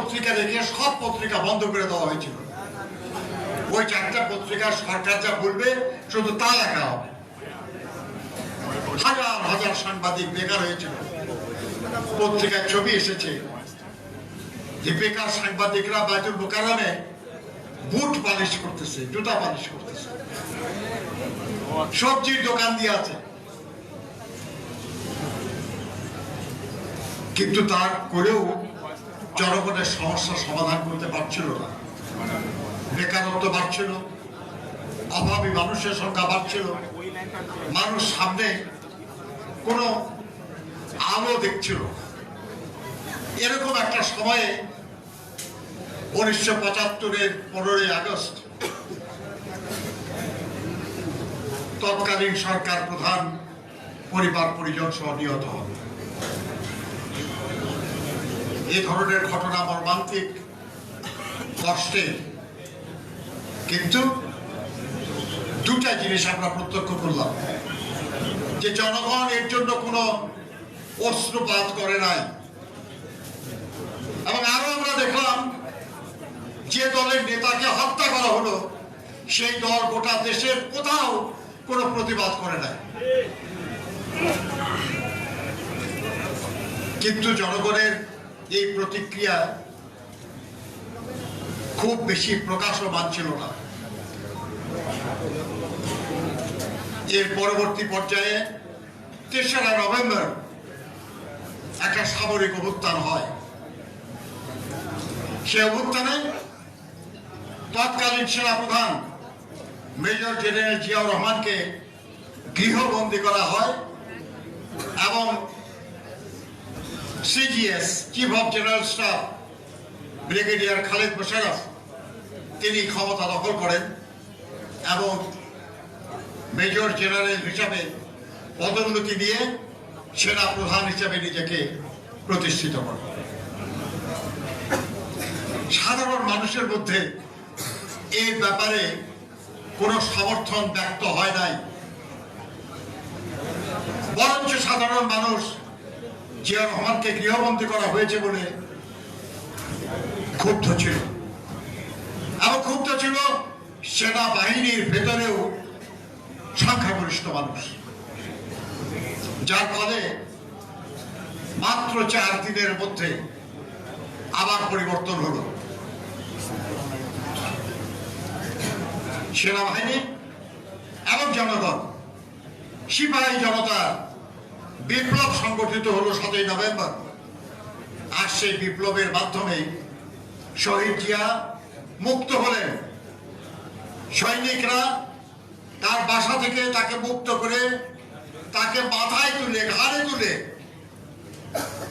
পত্রিকা রেখে সব পত্রিকা বন্ধ করে দেওয়া হয়েছিল। ওই চারটা পত্রিকা সরকার যা বলবে, শুধু তা লেখা হবে। হাজার হাজার সাংবাদিক বেকার হয়েছিল। পত্রিকার ছবি এসেছে। যে বেকার সাংবাদিকরা বাইতুল মোকারমে বুট পালিশ করতেছে, জুতা পালিশ করতেছে। সবজির দোকান দিয়ে আছে। কিন্তু তার করেও জনগণের সমস্যা সমাধান করতে পারছিল না। বেকারত্ব বাড়ছিল, অভাবী মানুষের সংখ্যা বাড়ছিল। মানুষ সামনে কোনো আলো দেখছিল এরকম একটা সময়ে উনিশশো পঁচাত্তরের পনেরোই আগস্ট তৎকালীন সরকার প্রধান পরিবার পরিজন সহ নিহত হন। এ ধরনের ঘটনা মর্মান্তিক কষ্টে। কিন্তু দুটা জিনিস আমরা প্রত্যক্ষ করলাম। যে জনগণ এর জন্য কোনো অস্ত্রপাত করে নাই। এবং আরও আমরা দেখলাম, যে দলের নেতাকে হত্যা করা হলো, সেই দল গোটা দেশের কোথাও কোনো প্রতিবাদ করে নাই। কিন্তু জনগণের এই প্রতিক্রিয়া খুব বেশি প্রকাশমান ছিল না। এর পরবর্তী পর্যায়ে তেসরা নভেম্বর একটা সামরিক অভ্যুত্থান হয়। সে অভ্যুত্থানে তৎকালীন সেনাপ্রধান মেজর জেনারেল জিয়াউর রহমানকে গৃহবন্দী করা হয় এবং CGS chief of general staff brigadier Khaled Mosharraf তিনি ক্ষমতা দখল করেন এবং মেজর জেনারেল হিসাবে পদোন্নতি দিয়ে সেনা প্রধান হিসাবে নিজেকে প্রতিষ্ঠিত করেন। সাধারণ মানুষের মধ্যে এই ব্যাপারে কোনো সমর্থন ব্যক্ত হয় নাই। বরঞ্চ সাধারণ মানুষ জিয়া রহমানকে গৃহবন্দী করা হয়েছে বলে ক্ষুব্ধ ছিল। এবং ক্ষুব্ধ ছিল সেনাবাহিনীর ভেতরেও সংখ্যাগরিষ্ঠ মানুষ। যার ফলে মাত্র চার দিনের মধ্যে আবার পরিবর্তন হলো। সেনাবাহিনী এবং জনগণ, সিপাহী জনতা বিপ্লব সংগঠিত হলো সাতই নভেম্বর। আর সেই বিপ্লবের মাধ্যমে শহীদ জিয়া মুক্ত হলেন। সৈনিকরা তার বাসা থেকে তাকে মুক্ত করে তাকে মাথায় তুলে, ঘাড়ে তুলে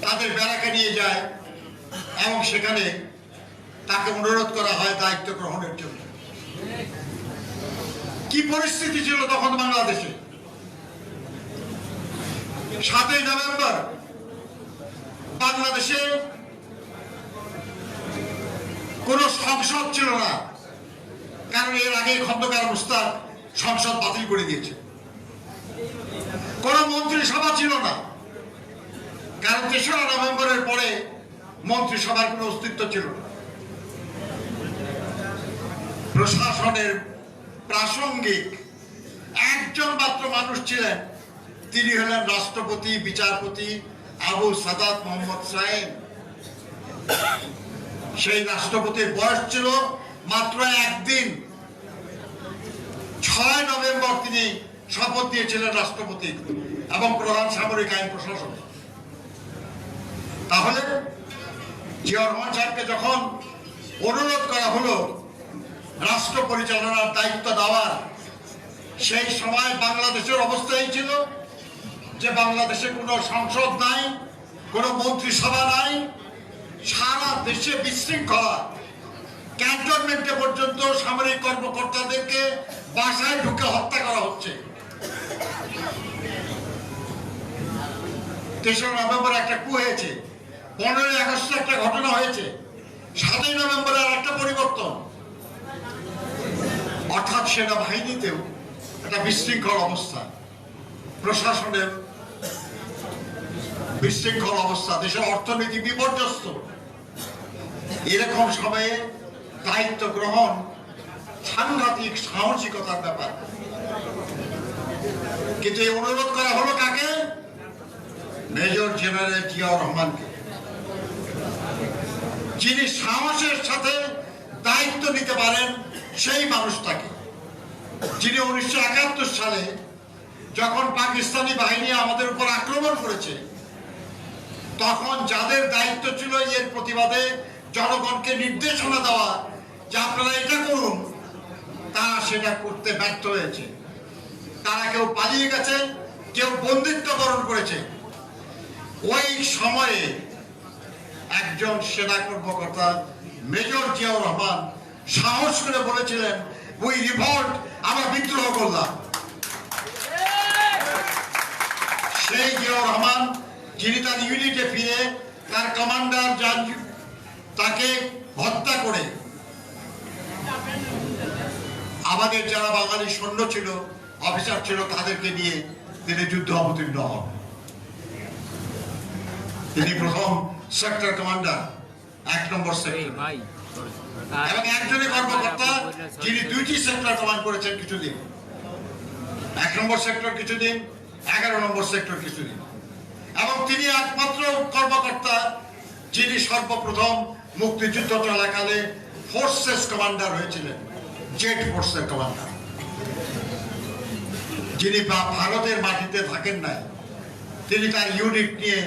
তাদের বেড়াকে নিয়ে যায় এবং সেখানে তাকে অনুরোধ করা হয় দায়িত্ব গ্রহণের জন্য। কি পরিস্থিতি ছিল তখন বাংলাদেশে? সাতই নভেম্বর বাংলাদেশে কোন সংসদ ছিল না, কারণ এর আগে খন্দকার মুস্তাক সংসদ বাতিল করে দিয়েছে। কোন মন্ত্রিসভা ছিল না, কারণ তেসরা নভেম্বরের পরে মন্ত্রিসভার কোনো অস্তিত্ব ছিল না। প্রশাসনের প্রাসঙ্গিক একজন মাত্র মানুষ ছিলেন তিনি হলেন রাষ্ট্রপতি, বিচারপতি আবু সাদাত মোহাম্মদ সাহেব সেই রাষ্ট্রপতির বয়স ছিল মাত্র একদিন। ছয় নভেম্বর তিনি শপথ দিয়েছিলেন রাষ্ট্রপতি এবং প্রধান সামরিক আইন প্রশাসক। তাহলে জিয়া রহমান সাহেবকে যখন অনুরোধ করা হলো রাষ্ট্র পরিচালনার দায়িত্ব দেওয়ার, সেই সময় বাংলাদেশের অবস্থাই ছিল যে বাংলাদেশে কোনো সংসদ নাই, কোনো মন্ত্রিসভা নাই, সারা দেশে বিশৃঙ্খলা। ক্যান্টনমেন্টে পর্যন্ত সামরিক কর্মকর্তাদেরকে বাসায় ঢুকে হত্যা করা হচ্ছে। তেসরা নভেম্বর একটা কু হয়েছে। পনেরোই আগস্টে একটা ঘটনা হয়েছে। সাতই নভেম্বরে আর একটা পরিবর্তন। অর্থাৎ সেনাবাহিনীতেও একটা বিশৃঙ্খল অবস্থা। প্রশাসনের বিশৃঙ্খল অবস্থা, দেশের অর্থনীতি বিপর্যস্ত। এরকম সময়ে দায়িত্ব গ্রহণ সাংঘাতিক সাহসিকতার ব্যাপার। কিন্তু এই অনুরোধ করা হলো কাকে? মেজর জেনারেল জিয়াউর রহমানকে। যিনি সাহসের সাথে দায়িত্ব নিতে পারেন সেই মানুষটাকে। যিনি উনিশশো একাত্তর সালে যখন পাকিস্তানি বাহিনী আমাদের উপর আক্রমণ করেছে তখন যাদের দায়িত্ব ছিল এর প্রতিবাদে জনগণকে নির্দেশনা দেওয়া যে আপনারা এটা করুন, তারা সেটা করতে ব্যর্থ হয়েছে। তারা কেউ পালিয়ে গেছে, কেউ বন্দিত্ব বরণ করেছে। ওই সময়ে একজন সেনা কর্মকর্তা মেজর জিয়াউর রহমান সাহস করে বলেছিলেন ওই রিভল্ট আমরা বিদ্রোহ করলাম। সেই জিয়াউর রহমান যিনি তার ইউনিটে ফিরে তার কমান্ডার তাকে হত্যা করে। আমাদের যারা বাঙালি সৈন্য ছিল অফিসার ছিল তাদেরকে নিয়ে তিনি যুদ্ধ অবতীর্ণ হন। তিনি প্রথম সেক্টর কমান্ডার এক নম্বর সেক্টর। এবং একজনই কর্মকর্তা যিনি দুইটি সেক্টর কমান্ড করেছেন কিছুদিন। এক নম্বর সেক্টর কিছুদিন এগারো নম্বর সেক্টর কিছুদিন। এবং তিনি একমাত্র কর্মকর্তা যিনি সর্বপ্রথম মুক্তিযুদ্ধ চলাকালে ফোর্সেস কমান্ডার হয়েছিলেন জেট ফোর্সের কমান্ডার যিনি ভারতের মাটিতে থাকেন নাই, তিনি তার ইউনিট নিয়ে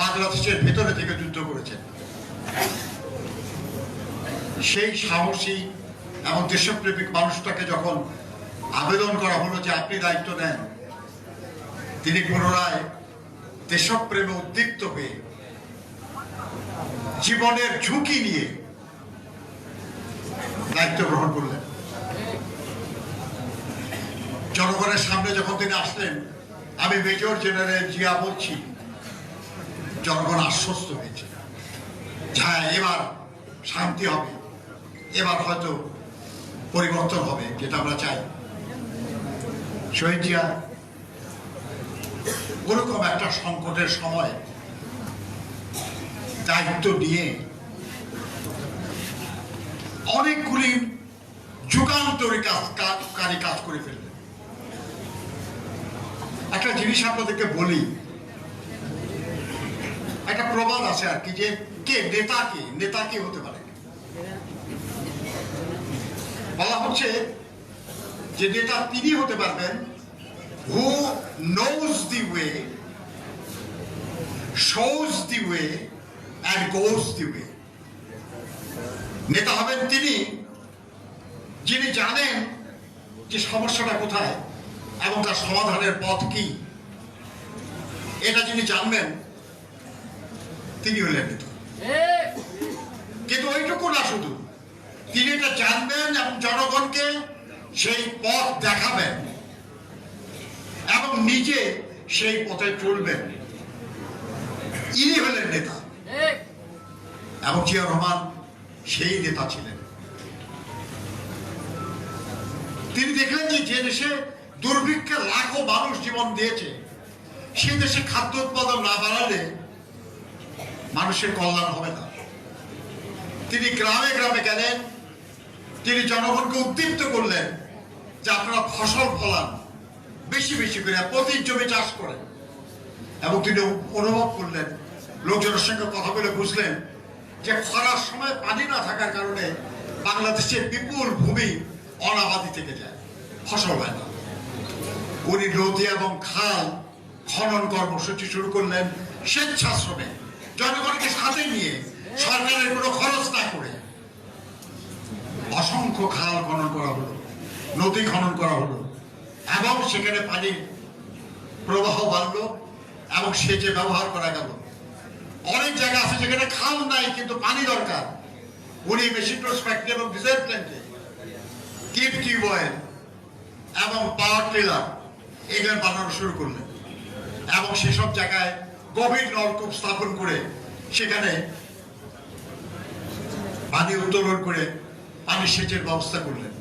বাংলাদেশের ভেতরে থেকে যুদ্ধ করেছেন। সেই সাহসী এবং দেশপ্রেমিক মানুষটাকে যখন আবেদন করা হলো যে আপনি দায়িত্ব নেন, তিনি পুনরায় দেশপ্রেমে উদ্দীপ্ত হয়ে জীবনের ঝুঁকি নিয়ে দায়িত্ব গ্রহণ করলেন। জনগণের সামনে যখন তিনি আসলেন, আমি মেজর জেনারেল জিয়া বলছি, জনগণ আশ্বস্ত হয়েছে। হ্যাঁ এবার শান্তি হবে, এবার হয়তো পরিবর্তন হবে, যেটা আমরা চাই। শহীদ জিয়া ওরকম একটা সংকটের সময় দায়িত্ব নিয়ে অনেকগুলি যুগান্তরী কাজ, কাজ- কারি ফেললেন। একটা জিনিস আপনাদেরকে বলি, একটা প্রবাদ আছে আর কি যে কে নেতা কে নেতা কে হতে পারে? বলা হচ্ছে যে নেতা তিনি হতে পারবেন who knows the way shows the way and goes the way নেতা হবেন তিনি, যিনি জানেন যে সমস্যাটা কোথায় এবং তার সমাধানের পথ কি। এটা যিনি জানবেন, তিনি হলেন নেতা। কিন্তু ওইটুকু না শুধু, তিনি এটা জানবেন এবং জনগণকে সেই পথ দেখাবেন। এবং নিজে সেই পথে চলবেন। ইনি হলেন নেতা। এবং জিয়া রহমান সেই নেতা ছিলেন। তিনি দেখলেন যে যে দেশে দুর্ভিক্ষে লাখো মানুষ জীবন দিয়েছে সে দেশে খাদ্য উৎপাদন না বাড়ালে মানুষের কল্যাণ হবে না। তিনি গ্রামে গ্রামে গেলেন তিনি জনগণকে উদ্দীপ্ত করলেন যে আপনারা ফসল ফলান। বেশি বেশি করে প্রতি জমি চাষ করেন এবং তিনি অনুভব করলেন, লোকজনের সঙ্গে কথা বলে বুঝলেন যে খরার সময় পানি না থাকার কারণে বাংলাদেশের বিপুল ভূমি অনাবাদি থেকে যায়, ফসল হয় না। উনি নদী এবং খাল খনন কর্মসূচি শুরু করলেন স্বেচ্ছাশ্রমে। জনগণকে সাথে নিয়ে সরকারের কোনো খরচ না করে অসংখ্য খাল খনন করা হলো, নদী খনন করা হলো এবং সেখানে পানির প্রবাহ বাড়লো এবং সেচে ব্যবহার করা গেল। অনেক জায়গা আছে যেখানে খাল নাই, কিন্তু পানি দরকার। উনি মেশিনটোস ফ্যাক্টরি এবং ডিজেল প্ল্যান্টে কিপ টিউবওয়েল এবং পাওয়ার টিলার এগুলো বানানো শুরু করলেন। এবং সেসব জায়গায় গভীর নলকূপ স্থাপন করে সেখানে পানি উত্তোলন করে পানি সেচের ব্যবস্থা করলেন।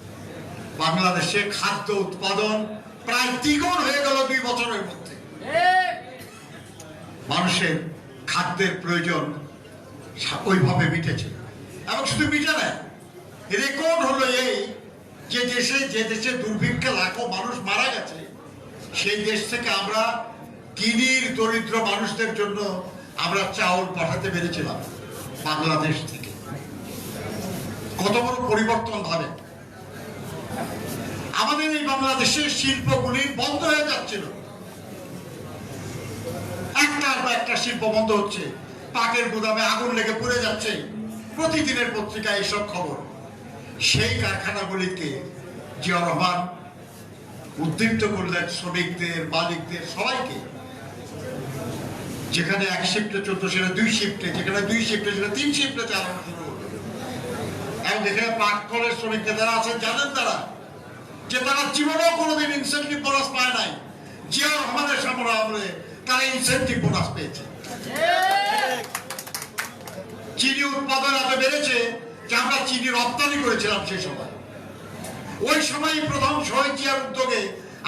বাংলাদেশে খাদ্য উৎপাদন প্রায় দ্বিগুণ হয়ে গেল দুই বছরের মধ্যে। মানুষের খাদ্যের প্রয়োজন ওইভাবে মিটেছে। এবং শুধু মিটা নেয় রেকর্ড হলো এই যে দেশে যে দেশে দুর্ভিক্ষে লাখো মানুষ মারা গেছে, সেই দেশ থেকে আমরা কিনির দরিদ্র মানুষদের জন্য আমরা চাউল পাঠাতে পেরেছিলাম, বাংলাদেশ থেকে। কত বড় পরিবর্তন ভাবে। আমাদের এই বাংলাদেশের শিল্পগুলি বন্ধ হয়ে যাচ্ছিল। একটার পর একটা শিল্প বন্ধ হচ্ছে। পাটের গুদামে আগুন লেগে পুড়ে যাচ্ছে। প্রতিদিনের পত্রিকায় এইসব খবর। সেই কারখানাগুলিকে জিয়া রহমান উদ্দীপ্ত করলেন শ্রমিকদের, মালিকদের, সবাইকে। যেখানে এক শিফটে চোদ্দ সেটা দুই শিফটে যেখানে দুই শিফটে সেটা তিন শিফটে চালানো শুরু হলো। এবং যেখানে পাট কলের শ্রমিকদের যারা আছেন, জানেন তারা যে তারা জীবনেও কোনোদিন ইনসেন্টিভ বোনাস পায় নাই। জিয়া রহমানের সামনে আমলে তারা ইনসেন্টিভ বোনাস পেয়েছে। চিনি উৎপাদন এত বেড়েছে যে আমরা চিনি রপ্তানি করেছিলাম সেই সময়। ওই সময় প্রথম শহীদ জিয়ার উদ্যোগে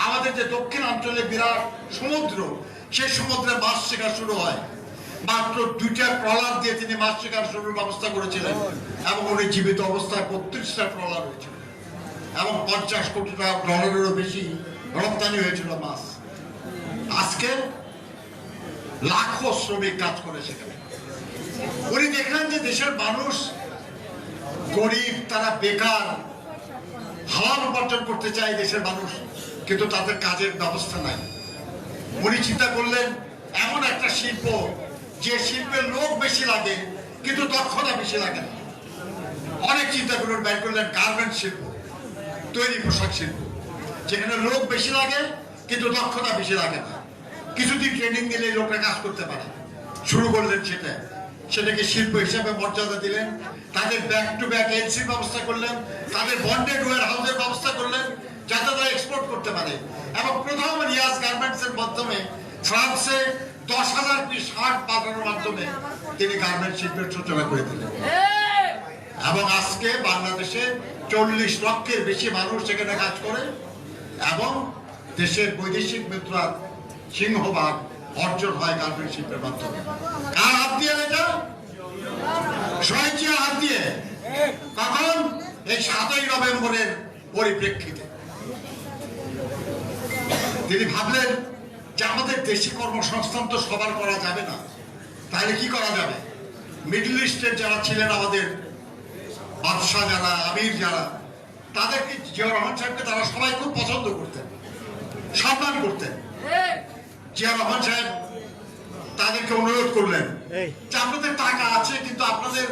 আমাদের যে দক্ষিণাঞ্চলে বিরাট সমুদ্র, সেই সমুদ্রে মাছ শিকার শুরু হয়। মাত্র দুইটা ট্রলার দিয়ে তিনি মাছ শিকার শুরুর ব্যবস্থা করেছিলেন এবং উনি জীবিত অবস্থায় বত্রিশটা ট্রলার হয়েছিল। এবং পঞ্চাশ কোটি টাকা ডলারেরও বেশি রপ্তানি হয়েছিল মাছ। আজকে লাখো শ্রমিক কাজ করে সেখানে। উনি দেখলেন যে দেশের মানুষ গরিব, তারা বেকার, হালাল উপার্জন করতে চায় দেশের মানুষ, কিন্তু তাদের কাজের ব্যবস্থা নাই। উনি চিন্তা করলেন, এমন একটা শিল্প, যে শিল্পের লোক বেশি লাগে, কিন্তু দক্ষতা বেশি লাগে না। অনেক চিন্তা করে বের করলেন গার্মেন্ট শিল্প। তৈরি পোশাক শিল্প, যেখানে লোক বেশি লাগে, কিন্তু দক্ষতা বেশি লাগে না। কিছুদিন ট্রেনিং দিলে লোকরা কাজ করতে পারে শুরু করলেন সেটা। সেটাকে শিল্প হিসাবে মর্যাদা দিলেন। তাদের ব্যাক টু ব্যাক এলসির ব্যবস্থা করলেন। তাদের বন্ডেড ওয়ার হাউসের ব্যবস্থা করলেন, যাতে তারা এক্সপোর্ট করতে পারে। এবং প্রথম রিয়াজ গার্মেন্টস এর মাধ্যমে ফ্রান্সে দশ হাজার পিস শার্ট পাঠানোর মাধ্যমে তিনি গার্মেন্ট শিল্পের সূচনা করে দিলেন। এবং আজকে বাংলাদেশে চল্লিশ লক্ষের বেশি মানুষ সেখানে কাজ করে এবং দেশের বৈদেশিক মুদ্রার সিংহভাগ অর্জন হয় গার্মেন্ট শিল্পের মাধ্যমে। কার হাত দিয়ে এটা? হাত দিয়ে? কখন? এই সাতই নভেম্বরের পরিপ্রেক্ষিতে। তিনি ভাবলেন যে আমাদের দেশি কর্মসংস্থান তো সবার করা যাবে না। তাহলে কি করা যাবে? মিডল ইস্টের যারা ছিলেন আমাদের বাদশাহ যারা আমির যারা তাদেরকে জিয়া রহমান সাহেবকে তারা সবাই খুব পছন্দ করতেন সম্মান করতেন। জিয়া রহমান সাহেব তাদেরকে অনুরোধ করলেন যে আপনাদের টাকা আছে কিন্তু আপনাদের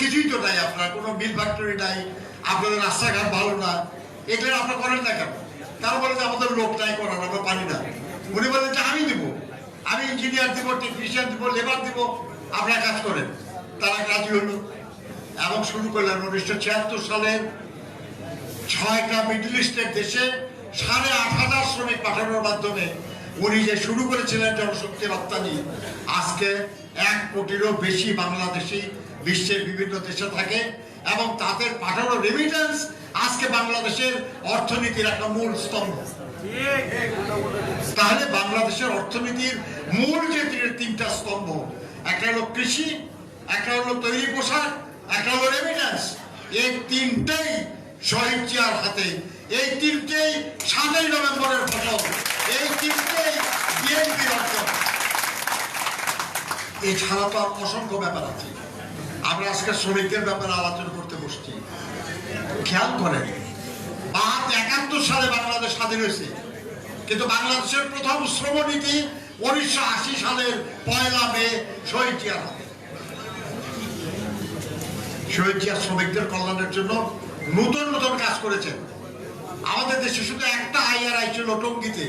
কিছুই তো নাই আপনার কোনো মিল ফ্যাক্টরি নাই আপনাদের রাস্তাঘাট ভালো না এগুলো আপনারা করেন না কেন? তারা বলে যে আমাদের লোক নাই করার আমরা পারি না। উনি বলেন যে আমি দিব আমি ইঞ্জিনিয়ার দিব টেকনিশিয়ান দিব লেবার দিব আপনারা কাজ করেন। তারা রাজি হলো। এবং শুরু করলেন উনিশশো ছিয়াত্তর সালে ছয়টা মিডল ইস্টের দেশে সাড়ে আট হাজার শ্রমিক পাঠানোর মাধ্যমে উনি যে শুরু করেছিলেন জনশক্তি রপ্তানি, আজকে এক কোটিরও বেশি বাংলাদেশি বিশ্বের বিভিন্ন দেশে থাকে এবং তাদের পাঠানো রেমিটেন্স আজকে বাংলাদেশের অর্থনীতির একটা মূল স্তম্ভ। তাহলে বাংলাদেশের অর্থনীতির মূল যে তিনটা স্তম্ভ, একটা হলো কৃষি, একটা হলো তৈরি পোশাক নভেম্বরের এছাড়া তো আর অসংখ্য ব্যাপার আছে। আমরা আজকে শ্রমিকদের ব্যাপারে আলোচনা করতে বসছি। খেয়াল করেন, বাহাত একাত্তর সালে বাংলাদেশ স্বাধীন হয়েছে। কিন্তু বাংলাদেশের প্রথম শ্রমনীতি উনিশশো আশি সালের পয়লা মে শহীদ হাতে। শহীদ শ্রমিকদের কল্যাণের জন্য নতুন নতুন কাজ করেছেন। আমাদের দেশে শুধু একটা আইআরআই ছিল টঙ্গিতে।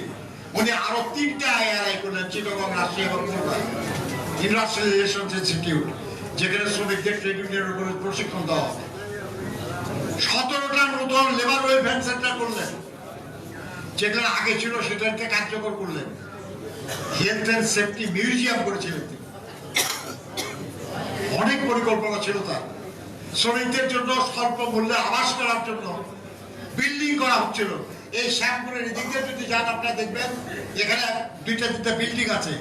উনি আরও তিনটা আইআরআই করলেন, চিটাগং রাশিয়া এবং কলকাতা ইনস্টিটিউট, যেখানে শ্রমিকদের ট্রেড ইউনিয়নের উপরে প্রশিক্ষণ দেওয়া হবে সতেরোটা নতুন লেবার ওয়েলফেয়ার সেন্টার করলেন। যেখানে আগে ছিল সেটাকে কার্যকর করলেন। হেলথ অ্যান্ড সেফটি মিউজিয়াম করেছিলেন তিনি। অনেক পরিকল্পনা ছিল তার। শ্রমিকদের জন্য স্বল্প মূল্যে আবাস করার জন্য বিল্ডিং করা হচ্ছিল। এই শ্যামপুরের এদিকে যদি যান আপনারা দেখবেন, এখানে দুইটা তিনটা বিল্ডিং আছে।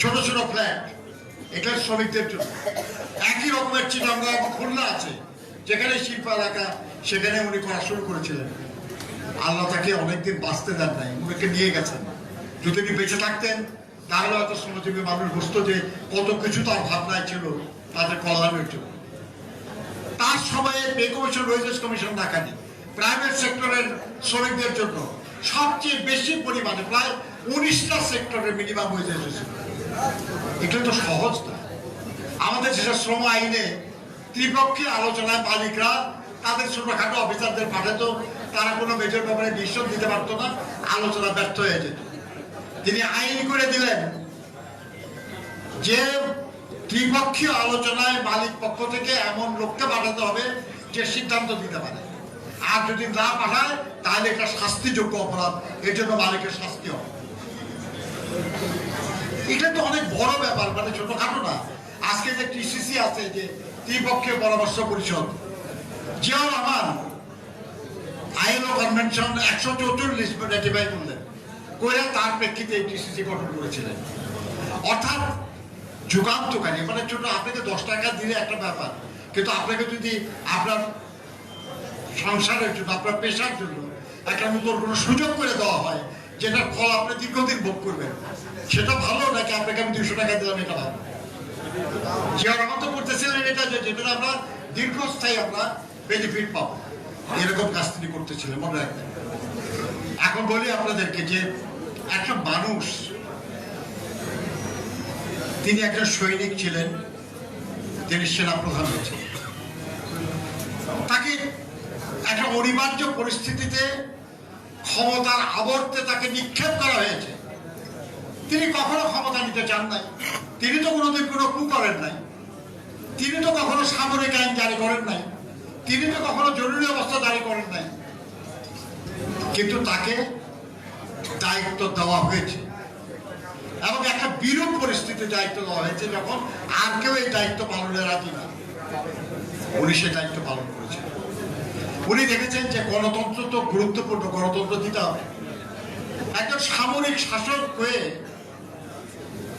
ছোট ছোট ফ্ল্যাট। এটা শ্রমিকদের জন্য। একই রকমের চিটাঙ্গা খুলনা আছে, যেখানে শিল্প এলাকা, সেখানে উনি করা শুরু করেছিলেন। আল্লাহ তাকে অনেকদিন বাঁচতে দেন নাই, উনিকে নিয়ে গেছেন। যদি উনি বেঁচে থাকতেন, তাহলে হয়তো শ্রমজীবী মানুষ বুঝতো যে কত কিছু তার ভাবনায় ছিল, তাদের কল্যাণের জন্য। তার সময়ে পে কমিশন ওয়েজেস কমিশন ডাকানি প্রাইভেট সেক্টরের শ্রমিকদের জন্য। সবচেয়ে বেশি পরিমাণে, প্রায় উনিশটা সেক্টরের মিনিমাম ওয়েজেস এসেছিল এগুলো তো সহজ না। আমাদের যেসব শ্রম আইনে ত্রিপক্ষীয় আলোচনায় মালিকরা, তাদের ছোটখাটো অফিসারদের পাঠাতো, তারা কোনো মেজর ব্যাপারে ডিসিশন দিতে পারতো না, আলোচনা ব্যর্থ হয়ে যেত। তিনি আইন করে দিলেন যে ত্রিপক্ষীয় আলোচনায় মালিক পক্ষ থেকে এমন লোককে পাঠাতে হবে যে সিদ্ধান্ত দিতে পারে। আর যদি না পাঠায়, তাহলে এটা শাস্তিযোগ্য অপরাধ। এর জন্য মালিকের শাস্তি হবে। এটা তো অনেক বড় ব্যাপার মানে ছোটখাটো না। আজকে যে টিসিসি আছে, যে ত্রিপক্ষীয় পরামর্শ পরিষদ, জিয়াউর রহমান আইএলও কনভেনশন একশো চৌচল্লিশ রেটিফাই করলেন। করে তার প্রেক্ষিতে এই টিসিসি গঠন করেছিলেন। অর্থাৎ যুগান্তকারী মানে ছোট আপনাকে দশ টাকা দিলে একটা ব্যাপার। কিন্তু আপনাকে যদি আপনার সংসারের জন্য, আপনার পেশার জন্য একটা নতুন কোনো সুযোগ করে দেওয়া হয়, যেটার ফল আপনি দীর্ঘদিন ভোগ করবেন, সেটা ভালো নাকি আপনাকে আমি দুশো টাকা দিলাম এটা ভালো? জিয়া রহমান তো করতেছিলেন এটা যে যেটা আমরা দীর্ঘস্থায়ী আমরা বেনিফিট পাবো। এরকম কাজ তিনি করতেছিলেন, মনে রাখবেন। এখন বলি আপনাদেরকে যে একটা মানুষ তিনি একজন সৈনিক ছিলেন, তিনি সেনা প্রধান হয়েছেন। তাকে একটা অনিবার্য পরিস্থিতিতে ক্ষমতার আবর্তে তাকে নিক্ষেপ করা হয়েছে। তিনি কখনো ক্ষমতা নিতে চান নাই। তিনি তো কোনোদিন কোনো কু করেন নাই। তিনি তো কখনো সামরিক আইন জারি করেন নাই। তিনি তো কখনো জরুরি অবস্থা জারি করেন নাই। কিন্তু তাকে দায়িত্ব দেওয়া হয়েছে। এবং একটা বিরূপ পরিস্থিতি দায়িত্ব দেওয়া হয়েছে যখন আর কেউ এই দায়িত্ব পালনে রাজি না। উনি সে দায়িত্ব পালন করেছেন। উনি দেখেছেন যে গণতন্ত্র তো গুরুত্বপূর্ণ, গণতন্ত্র দিতে হবে। একজন সামরিক শাসক হয়ে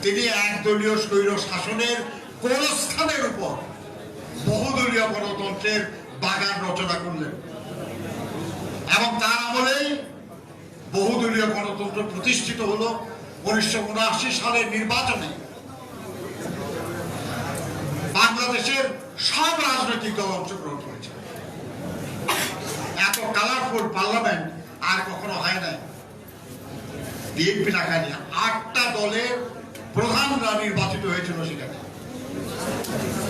তিনি একদলীয় স্বৈর শাসনের কোন স্থানের উপর বহুদলীয় গণতন্ত্রের বাগান রচনা করলেন। এবং তার আমলেই বহুদলীয় গণতন্ত্র প্রতিষ্ঠিত হলো। উনিশশো উনআশি সালের নির্বাচনে বাংলাদেশের সব রাজনৈতিক দল অংশগ্রহণ করেছে। এত কালারফুল পার্লামেন্ট আর কখনো হয় নাই। বিএনপি টাকা নিয়ে আটটা দলের প্রধানরা নির্বাচিত হয়েছিল সেখানে।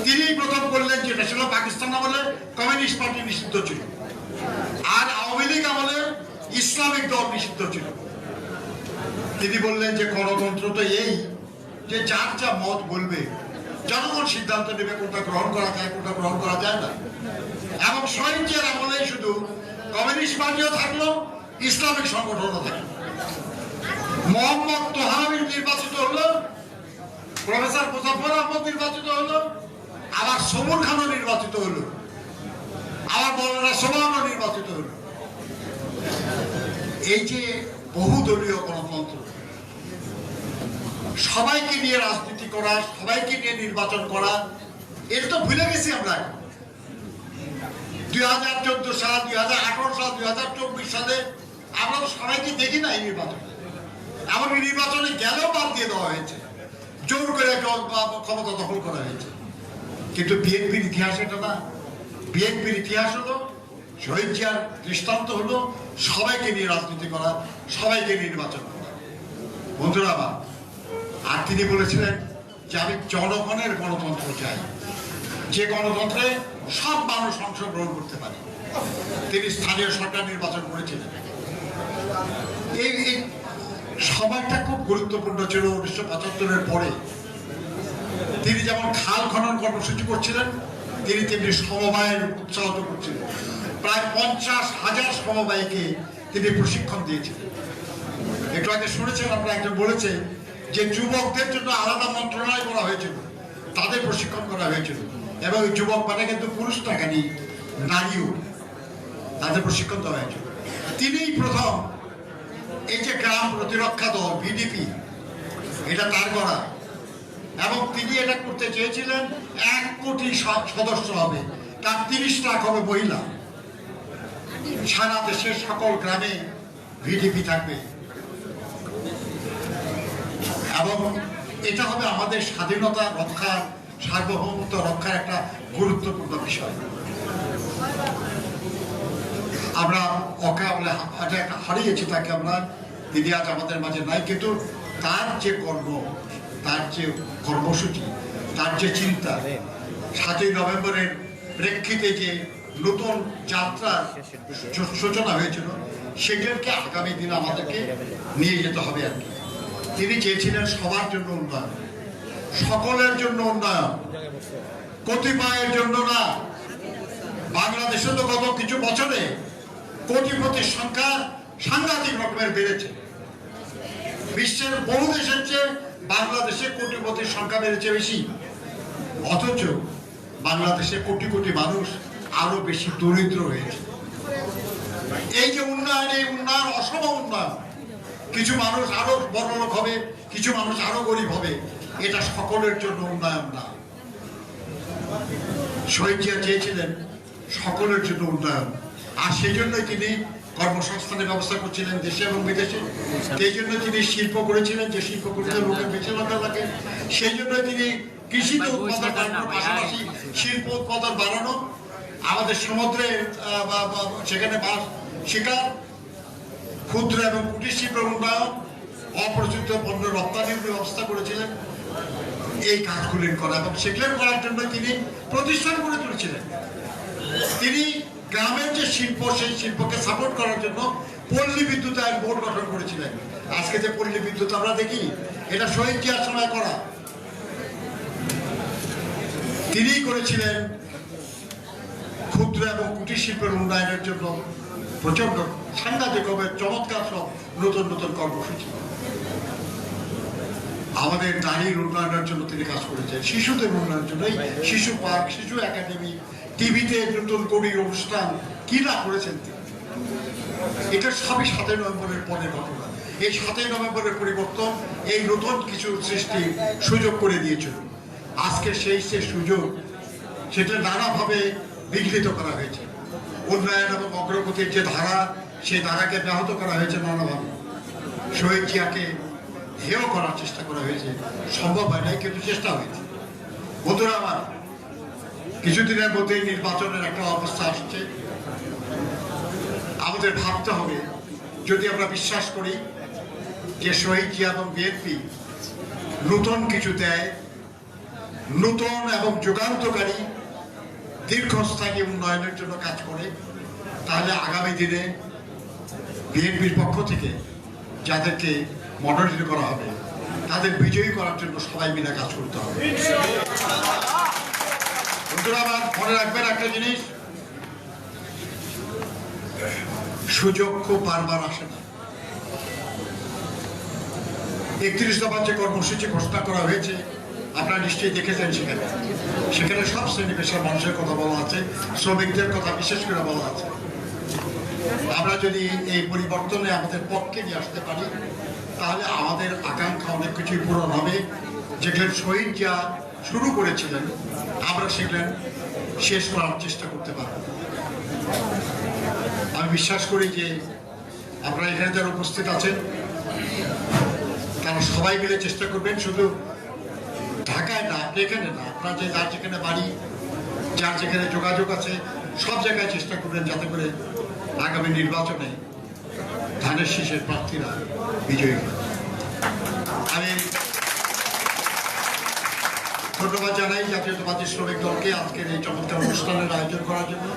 তিনি প্রথম করলেন যেটা ছিল পাকিস্তান আমলে কমিউনিস্ট পার্টি নিষিদ্ধ ছিল। আর আওয়ামী লীগ আমলে ইসলামিক দল নিষিদ্ধ ছিল। তিনি বললেন যে গণতন্ত্র তো এই যে যার যা মত বলবে জনগণ সিদ্ধান্ত নেবে কোনটা গ্রহণ করা যায়, কোনটা গ্রহণ করা যায় না। এবং স্বয়ংচের আমলে শুধু কমিউনিস্ট পার্টিও থাকল, ইসলামিক সংগঠনও থাকল। মোহাম্মদ তোহামির নির্বাচিত হলো, প্রফেসর মুজাফর আহমদ নির্বাচিত হলো, আবার সমুর খানও নির্বাচিত হলো, আবার মৌলানা সোমানও নির্বাচিত হলো। এই যে বহুদলীয় গণতন্ত্র সবাইকে নিয়ে রাজনীতি করা, সবাইকে নিয়ে নির্বাচন করা, এর তো ভুলে গেছি আমরা। দুই হাজার চোদ্দ সাল, দুই হাজার আঠারো সাল, দুই হাজার চব্বিশ সালে আমরা তো সবাইকে দেখি না এই নির্বাচনে। এমনকি নির্বাচনে গেলেও বাদ দিয়ে দেওয়া হয়েছে। জোর করে বা ক্ষমতা দখল করা হয়েছে। কিন্তু বিএনপির ইতিহাস এটা না। বিএনপির ইতিহাস হলো, শহীদ জিয়ার দৃষ্টান্ত হলো সবাইকে নিয়ে রাজনীতি করা, সবাইকে নির্বাচন করা। বন্ধুরা আমার আর তিনি বলেছিলেন যে আমি জনগণের গণতন্ত্র চাই। যে গণতন্ত্রে সব মানুষ অংশগ্রহণ করতে পারে। তিনি স্থানীয় সরকার নির্বাচন করেছিলেন। এই সময়টা খুব গুরুত্বপূর্ণ ছিল উনিশশো পঁচাত্তরের পরে। তিনি যেমন খাল খনন কর্মসূচি করছিলেন, তিনি তেমনি সমবায়ের উৎসাহিত করছিলেন। প্রায় পঞ্চাশ হাজার সমবায়কে তিনি প্রশিক্ষণ দিয়েছিলেন। একটু আগে শুনেছেন আমরা একজন বলেছে যে যুবকদের জন্য আলাদা মন্ত্রণালয় করা হয়েছিল, তাদের প্রশিক্ষণ করা হয়েছিল। এবং যুবক মানে কিন্তু পুরুষ নেই নারীও। তাদের প্রশিক্ষণ দেওয়া হয়েছিল। তিনিই প্রথম এই যে গ্রাম প্রতিরক্ষা দল বিডিপি এটা তার করা। এবং তিনি এটা করতে চেয়েছিলেন, এক কোটি সদস্য হবে, তার তিরিশ লাখ হবে মহিলা। সারা দেশের সকল গ্রামে ভিডিপি থাকবে। এবং এটা হবে আমাদের স্বাধীনতা রক্ষা সার্বভৌমত্ব রক্ষার একটা গুরুত্বপূর্ণ বিষয়। আমরা অকালে হারিয়েছি তাকে আমরা। তিনি আজ আমাদের মাঝে নাই, কিন্তু তার যে কর্ম, তার যে কর্মসূচি, তার যে চিন্তা, সাতই নভেম্বরের প্রেক্ষিতে যে নতুন যাত্রার সূচনা হয়েছিল, সেগুলোকে আগামী দিনে আমাদেরকে নিয়ে যেতে হবে আর কি। তিনি চেয়েছিলেন সবার জন্য উন্নয়ন। সকলের জন্য উন্নয়ন। কতিপয়ের জন্য না। বাংলাদেশে তো গত কিছু বছরে কোটিপতির সংখ্যা সাংঘাতিক রকমের বেড়েছে। বিশ্বের বহু দেশের চেয়ে বাংলাদেশে কোটিপতির সংখ্যা বেড়েছে বেশি। অথচ বাংলাদেশে কোটি কোটি মানুষ আরও বেশি দরিদ্র হয়েছে। এই যে উন্নয়ন, এই উন্নয়ন অসম উন্নয়ন কিছু মানুষ আরও বড় লোক হবে, কিছু মানুষ আরও গরিব হবে। এটা সকলের জন্য উন্নয়ন না। শহীদ চেয়েছিলেন সকলের জন্য উন্নয়ন। আর সেই জন্যই তিনি কর্মসংস্থানের ব্যবস্থা করছিলেন দেশে এবং বিদেশে। সেই জন্য তিনি শিল্প করেছিলেন, যে শিল্প করতে লোকের বেঁচে লাগা লাগে। সেই জন্য তিনি কৃষিতে উৎপাদন বাড়ানোর পাশাপাশি শিল্প উৎপাদন বাড়ানো। আমাদের সমুদ্রে সেখানে বাস শিকার ক্ষুদ্র এবং কুটির শিল্পের উন্নয়ন অপ্রচলিত পণ্য রপ্তানির ব্যবস্থা করেছিলেন। এই কাজগুলি করা এবং সেগুলো করার জন্য তিনি প্রতিষ্ঠান করে তুলেছিলেন। তিনি গ্রামের যে শিল্প, সেই শিল্পকে সাপোর্ট করার জন্য পল্লী বিদ্যুৎ আইন বোর্ড গঠন করেছিলেন। আজকে যে পল্লী বিদ্যুৎ আমরা দেখি, এটা শহীদ জিয়ার সময় করা। তিনিই করেছিলেন ক্ষুদ্র এবং কুটির শিল্পের উন্নয়নের জন্য প্রচণ্ড সাংঘাতিক হবে চমৎকার সব নতুন নতুন কর্মসূচি। আমাদের নারীর উন্নয়নের জন্য তিনি কাজ করেছেন। শিশুদের উন্নয়নের জন্য। শিশু পার্ক, শিশু একাডেমি, টিভিতে নতুন কবির অনুষ্ঠান, কি না করেছেন তিনি? এটা সবই সাতই নভেম্বরের পরের ঘটনা। এই সাতই নভেম্বরের পরিবর্তন এই নতুন কিছু সৃষ্টি সুযোগ করে দিয়েছিল। আজকে সেই সে সুযোগ, সেটা নানাভাবে বিঘ্নিত করা হয়েছে। উন্নয়ন এবং অগ্রগতির যে ধারা, সেই ধারাকে ব্যাহত করা হয়েছে নানাভাবে। শহীদ জিয়াকে হেয় করার চেষ্টা করা হয়েছে। সম্ভব হয় নাই, কিন্তু চেষ্টা হয়েছে। বন্ধুরা আমার, কিছুদিনের মধ্যেই নির্বাচনের একটা অবস্থা আসছে। আমাদের ভাবতে হবে, যদি আমরা বিশ্বাস করি যে শহীদ জিয়া এবং বিএনপি নতুন কিছু দেয়, নতুন এবং যুগান্তকারী দীর্ঘস্থায়ী উন্নয়নের জন্য কাজ করে, তাহলে আগামী দিনে বিএনপির পক্ষ থেকে যাদেরকে মনোনীত করা হবে, তাদের বিজয়ী করার জন্য সবাই মিলে কাজ করতে হবে। বন্ধুরা মনে রাখবেন একটা জিনিস, সুযোগ খুব বারবার আসে না। একত্রিশ দফার যে কর্মসূচি ঘোষণা করা হয়েছে আপনারা নিশ্চয়ই দেখেছেন সেখানে। সেখানে সব শ্রেণি পেশার মানুষের কথা বলা আছে, শ্রমিকদের কথা বিশেষ করে বলা আছে। আমরা যদি এই পরিবর্তনে আমাদের পক্ষে নিয়ে আসতে পারি, তাহলে আমাদের আকাঙ্ক্ষা অনেক কিছুই পূরণ হবে। যেগুলো শহীদ যা শুরু করেছিলেন, আমরা সেগুলো শেষ করার চেষ্টা করতে পারব। আমি বিশ্বাস করি যে আপনারা এখানে যারা উপস্থিত আছেন, তারা সবাই মিলে চেষ্টা করবেন, শুধু আপনি এখানে না, আপনার যে যার যেখানে বাড়ি, যার যেখানে যোগাযোগ আছে, সব জায়গায় চেষ্টা করবেন যাতে করে আগামী নির্বাচনে ধানের শীষের প্রার্থীরা বিজয়ী হয় আমি ধন্যবাদ জানাই জাতীয়তাবাদী শ্রমিক দলকে আজকের এই চমৎকার অনুষ্ঠানের আয়োজন করার জন্য।